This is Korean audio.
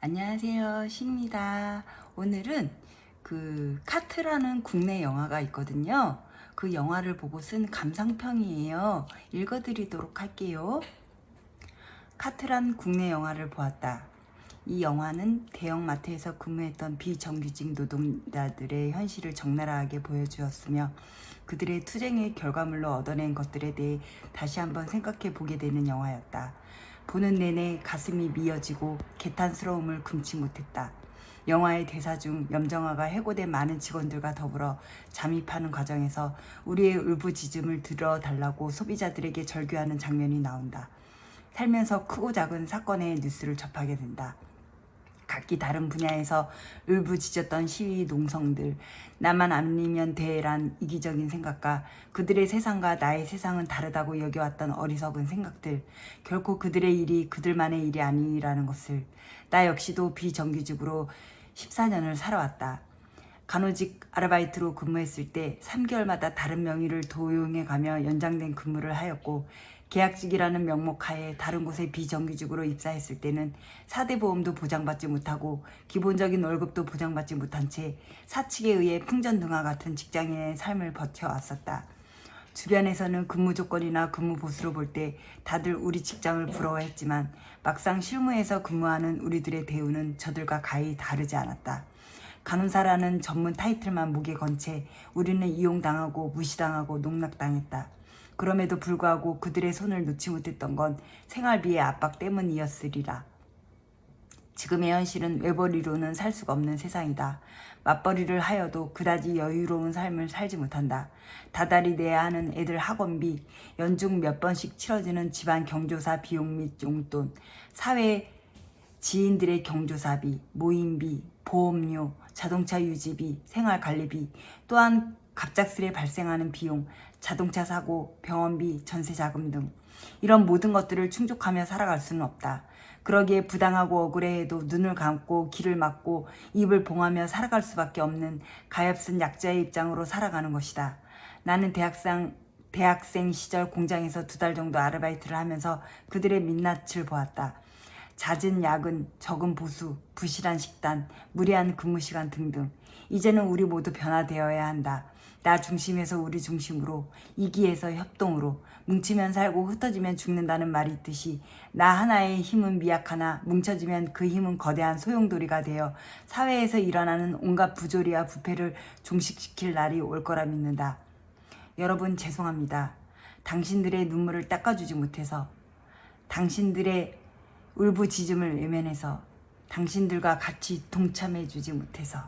안녕하세요. 신입니다. 오늘은 그 카트라는 국내 영화가 있거든요. 그 영화를 보고 쓴 감상평이에요. 읽어드리도록 할게요. 카트란 국내 영화를 보았다. 이 영화는 대형마트에서 근무했던 비정규직 노동자들의 현실을 적나라하게 보여주었으며 그들의 투쟁의 결과물로 얻어낸 것들에 대해 다시 한번 생각해 보게 되는 영화였다. 보는 내내 가슴이 미어지고 개탄스러움을 금치 못했다. 영화의 대사 중 염정아가 해고된 많은 직원들과 더불어 잠입하는 과정에서 우리의 울부짖음을 들어달라고 소비자들에게 절규하는 장면이 나온다. 살면서 크고 작은 사건의 뉴스를 접하게 된다. 각기 다른 분야에서 울부짖었던 시위 농성들. 나만 아니면 돼란 이기적인 생각과 그들의 세상과 나의 세상은 다르다고 여겨왔던 어리석은 생각들. 결코 그들의 일이 그들만의 일이 아니라는 것을. 나 역시도 비정규직으로 14년을 살아왔다. 간호직 아르바이트로 근무했을 때 3개월마다 다른 명의를 도용해 가며 연장된 근무를 하였고 계약직이라는 명목 하에 다른 곳에 비정규직으로 입사했을 때는 사대 보험도 보장받지 못하고 기본적인 월급도 보장받지 못한 채 사측에 의해 풍전등화 같은 직장인의 삶을 버텨왔었다. 주변에서는 근무 조건이나 근무 보수로 볼 때 다들 우리 직장을 부러워했지만 막상 실무에서 근무하는 우리들의 대우는 저들과 가히 다르지 않았다. 간호사라는 전문 타이틀만 목에 건 채 우리는 이용당하고 무시당하고 농락당했다. 그럼에도 불구하고 그들의 손을 놓지 못했던 건 생활비의 압박 때문이었으리라. 지금의 현실은 외벌이로는 살 수가 없는 세상이다. 맞벌이를 하여도 그다지 여유로운 삶을 살지 못한다. 다달이 내야 하는 애들 학원비, 연중 몇 번씩 치러지는 집안 경조사 비용 및 용돈, 사회 지인들의 경조사비, 모임비, 보험료, 자동차 유지비, 생활관리비, 또한 갑작스레 발생하는 비용, 자동차 사고, 병원비, 전세 자금 등 이런 모든 것들을 충족하며 살아갈 수는 없다. 그러기에 부당하고 억울해해도 눈을 감고 귀를 막고 입을 봉하며 살아갈 수밖에 없는 가엾은 약자의 입장으로 살아가는 것이다. 나는 대학생 대학생 시절 공장에서 두 달 정도 아르바이트를 하면서 그들의 민낯을 보았다. 잦은 야근, 적은 보수, 부실한 식단, 무리한 근무 시간 등등. 이제는 우리 모두 변화되어야 한다. 나 중심에서 우리 중심으로, 이기에서 협동으로, 뭉치면 살고 흩어지면 죽는다는 말이 있듯이 나 하나의 힘은 미약하나 뭉쳐지면 그 힘은 거대한 소용돌이가 되어 사회에서 일어나는 온갖 부조리와 부패를 종식시킬 날이 올 거라 믿는다. 여러분 죄송합니다. 당신들의 눈물을 닦아주지 못해서 당신들의 울부짖음을 외면해서 당신들과 같이 동참해주지 못해서